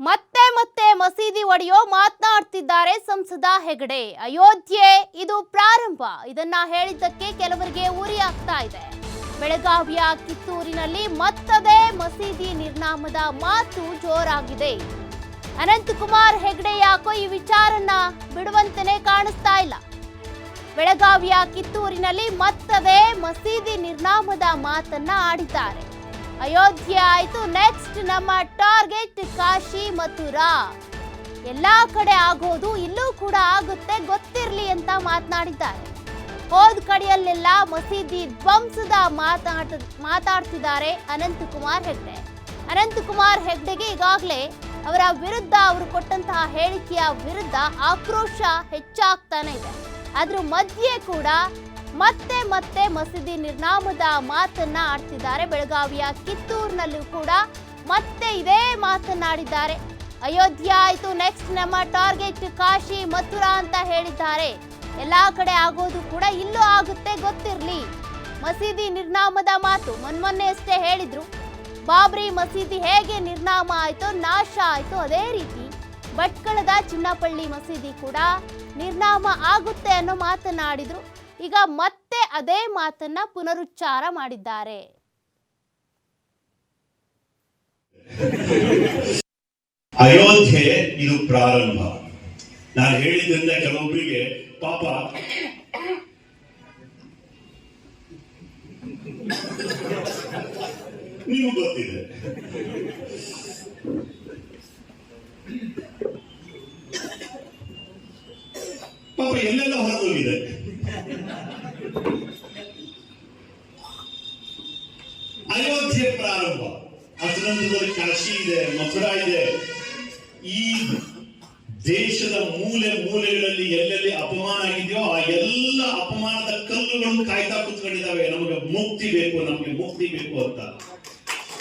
ಮತ್ತೆ ಮತ್ತೆ ಮಸೀದಿ ಒಡೆಯೋ ಮಾತನಾಡ್ತಿದ್ದಾರೆ ಸಂಸದ ಹೆಗಡೆ. ಅಯೋಧ್ಯೆ ಇದು ಪ್ರಾರಂಭ. ಇದನ್ನ ಹೇಳಿದ್ದಕ್ಕೆ ಕೆಲವರಿಗೆ ಉರಿ ಆಗ್ತಾ ಇದೆ. ಬೆಳಗಾವಿಯ ಕಿತ್ತೂರಿನಲ್ಲಿ ಮತ್ತದೇ ಮಸೀದಿ ನಿರ್ನಾಮದ ಮಾತು ಜೋರಾಗಿದೆ. ಅನಂತಕುಮಾರ್ ಹೆಗಡೆ ಯಾಕೋ ಈ ವಿಚಾರನ್ನ ಬಿಡುವಂತೆ ಕಾಣಿಸ್ತಾ ಇಲ್ಲ. ಬೆಳಗಾವಿಯ ಕಿತ್ತೂರಿನಲ್ಲಿ ಮತ್ತದೇ ಮಸೀದಿ ನಿರ್ನಾಮದ ಮಾತನ್ನ ಆಡಿದ್ದಾರೆ. ಅಯೋಧ್ಯೆ ಆಯ್ತು. ನೆಕ್ಸ್ಟ್ ನಮ್ಮ ಟಾರ್ಗೆಟ್ ಕಾಶಿ ಮಥುರಾ. ಎಲ್ಲಾ ಕಡೆ ಆಗೋದು ಇಲ್ಲೂ ಕೂಡ ಆಗುತ್ತೆ, ಗೊತ್ತಿರಲಿ ಅಂತ ಮಾತನಾಡಿದ್ದಾರೆ. ಹೋದ ಕಡೆಯಲ್ಲೆಲ್ಲ ಮಸೀದಿ ಧ್ವಂಸದ ಮಾತಾಡ ಮಾತಾಡ್ತಿದ್ದಾರೆ ಅನಂತಕುಮಾರ್ ಹೆಗ್ಡೆ. ಅನಂತಕುಮಾರ್ ಹೆಗ್ಡೆಗೆ ಈಗಾಗಲೇ ಅವರ ವಿರುದ್ಧ ಅವರು ಕೊಟ್ಟಂತಹ ಹೇಳಿಕೆಯ ವಿರುದ್ಧ ಆಕ್ರೋಶ ಹೆಚ್ಚಾಗ್ತಾನೆ ಇದೆ. ಅದ್ರ ಮಧ್ಯೆ ಕೂಡ ಮತ್ತೆ ಮತ್ತೆ ಮಸೀದಿ ನಿರ್ನಾಮದ ಮಾತನ್ನ ಆಡ್ತಿದ್ದಾರೆ. ಬೆಳಗಾವಿಯ ಕಿತ್ತೂರಿನಲ್ಲೂ ಕೂಡ ಮತ್ತೆ ಇದೇ ಮಾತನಾಡಿದ್ದಾರೆ ಅಯೋಧ್ಯ ಆಯ್ತು ನೆಕ್ಸ್ಟ್ ನಮ್ಮ ಟಾರ್ಗೆಟ್ ಕಾಶಿ ಮಥುರಾ ಅಂತ ಹೇಳಿದ್ದಾರೆ. ಎಲ್ಲಾ ಕಡೆ ಆಗೋದು ಕೂಡ ಇಲ್ಲೂ ಆಗುತ್ತೆ, ಗೊತ್ತಿರ್ಲಿ. ಮಸೀದಿ ನಿರ್ನಾಮದ ಮಾತು ಮೊನ್ಮೊನ್ನೆ ಅಷ್ಟೇ ಹೇಳಿದ್ರು. ಬಾಬ್ರಿ ಮಸೀದಿ ಹೇಗೆ ನಿರ್ನಾಮ ಆಯ್ತು, ನಾಶ ಆಯ್ತು ಅದೇ ರೀತಿ ಭಟ್ಕಳದ ಚಿನ್ನಪಳ್ಳಿ ಮಸೀದಿ ಕೂಡ ನಿರ್ನಾಮ ಆಗುತ್ತೆ ಅನ್ನೋ ಮಾತನಾಡಿದ್ರು ಈಗ ಮತ್ತೆ ಅದೇ ಮಾತನ್ನ ಪುನರುಚ್ಚಾರ ಮಾಡಿದ್ದಾರೆ. ಅಯೋಧ್ಯೆ ಇದು ಪ್ರಾರಂಭ. ನಾನು ಹೇಳಿದ್ರಿಂದ ಕೆಲವೊಬ್ಬರಿಗೆ ಪಾಪ ನೀವು ಗೊತ್ತಿದೆ. ಪಾಪ ಎಲ್ಲೆಲ್ಲ ಹೊರದೋಗಿದೆ ಅಯೋಧ್ಯೆ ಪ್ರಾರಂಭ. ಅದರಂತದಲ್ಲಿ ಕಾಶಿ ಇದೆ, ಮಥುರಾ ಇದೆ. ಈ ದೇಶದ ಮೂಲೆ ಮೂಲೆಗಳಲ್ಲಿ ಎಲ್ಲೆಲ್ಲಿ ಅಪಮಾನ ಆಗಿದೆಯೋ, ಆ ಎಲ್ಲ ಅಪಮಾನದ ಕಲ್ಲುಗಳನ್ನು ಕಾಯ್ತಾ ಕೂತ್ಕೊಂಡಿದ್ದಾವೆ. ನಮಗೆ ಮುಕ್ತಿ ಬೇಕು, ನಮಗೆ ಮುಕ್ತಿ ಬೇಕು ಅಂತ.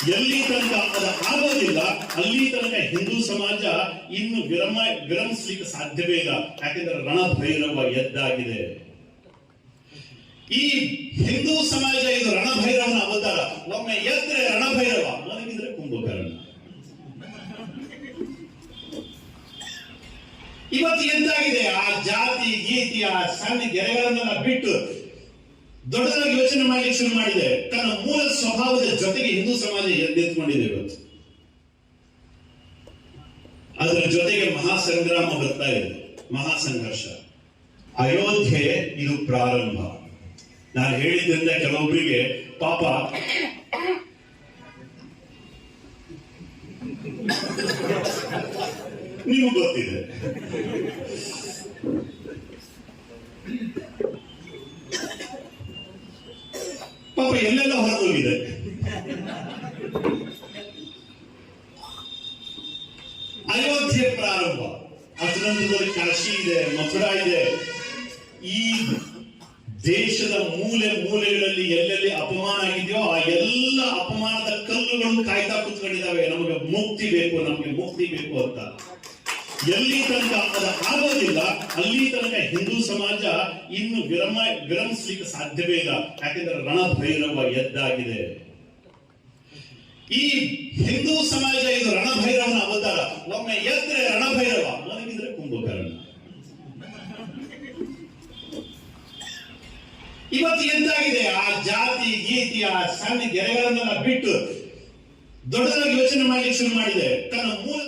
ಎಲ್ಲಿ ತನಕ ಅದು ಆಗೋದಿಲ್ಲ, ಅಲ್ಲಿ ತನಕ ಹಿಂದೂ ಸಮಾಜ ಇನ್ನು ವಿರಮ ವಿರಮಿಸ್ಲಿಕ್ಕೆ ಸಾಧ್ಯವೇ ಇಲ್ಲ. ಯಾಕೆಂದ್ರೆ ರಣಭೈರವ ಎದ್ದಾಗಿದೆ. ಈ ಹಿಂದೂ ಸಮಾಜ ಇದು ರಣಭೈರವನ ಅವತಾರ. ಒಮ್ಮೆ ಎದ್ರೆ ರಣಭೈರವ? ಮಲಗಿದ್ರೆ ಕುಂಭಕರ್ಣ. ಇವತ್ತು ಎಂತಾಗಿದೆ? ಆ ಜಾತಿ, ಗೀತಿ, ಆ ಸಣ್ಣ ಗೆರೆಗಳನ್ನೆಲ್ಲ ಬಿಟ್ಟು ದೊಡ್ಡದಾಗಿ ಯೋಚನೆ ಮಾಡಲಿಕ್ಕೆ ಶುರು ಮಾಡಿದೆ. ತನ್ನ ಮೂಲ ಸ್ವಭಾವದ ಜೊತೆಗೆ ಹಿಂದೂ ಸಮಾಜ ಎದ್ದೆತ್ಕೊಂಡಿದೆ ಇವತ್ತು. ಅದರ ಜೊತೆಗೆ ಮಹಾಸಂಗ್ರಾಮ ಬರ್ತಾ ಇದೆ. ಮಹಾಸಂಘರ್ಷ. ಅಯೋಧ್ಯೆ, ಇದು ಪ್ರಾರಂಭ. ನಾನು ಹೇಳಿದ್ರಿಂದ ಕೆಲವೊಬ್ಬರಿಗೆ ಪಾಪ. ನೀವು ಗೊತ್ತಿದೆ. ಪಾಪ ಎಲ್ಲೆಲ್ಲ ಹೊರದೋಗಿದೆ ಅಯೋಧ್ಯೆ ಪ್ರಾರಂಭ. ಅದರಂತದಲ್ಲಿ ಕಾಶಿ ಇದೆ, ಮಥುರಾ ಇದೆ. ಈ ದೇಶದ ಮೂಲೆ ಮೂಲೆಗಳಲ್ಲಿ ಎಲ್ಲೆಲ್ಲಿ ಅಪಮಾನ ಆಗಿದೆಯೋ ಆ ಎಲ್ಲ ಅಪಮಾನದ ಕಲ್ಲುಗಳನ್ನು ಕಾಯ್ತಾ ಕೂತ್ಕೊಂಡಿದ್ದಾವೆ. ನಮಗೆ ಮುಕ್ತಿ ಬೇಕು, ನಮಗೆ ಮುಕ್ತಿ ಬೇಕು ಅಂತ. ಎಲ್ಲಿ ತನಕ ಅದು ಆಗೋದಿಲ್ಲ, ಅಲ್ಲಿ ತನಕ ಹಿಂದೂ ಸಮಾಜ ಇನ್ನು ವಿರಮ, ವಿರಮಿಸ್ಲಿಕ್ಕೆ ಸಾಧ್ಯವೇ ಇಲ್ಲ. ಯಾಕೆಂದ್ರೆ ರಣಭೈರವ ಎದ್ದಾಗಿದೆ. ಈ ಹಿಂದೂ ಸಮಾಜ ಇದು ರಣಭೈರವನ ಅವತಾರ. ಒಮ್ಮೆ ಎದ್ರೆ ರಣಭೈರವ? ಮಲಗಿದ್ರೆ ಇವತ್ತು ಎಂತಾಗಿದೆ? ಆ ಜಾತಿ, ಗೀತಿ, ಆ ಸಣ್ಣ ಗೆರೆಗಳನ್ನೆಲ್ಲ ಬಿಟ್ಟು ದೊಡ್ಡದಾಗಿ ಯೋಚನೆ ಮಾಡಲಿಕ್ಕೆ ಶುರು ಮಾಡಿದೆ. ತನ್ನ ಮೂಲ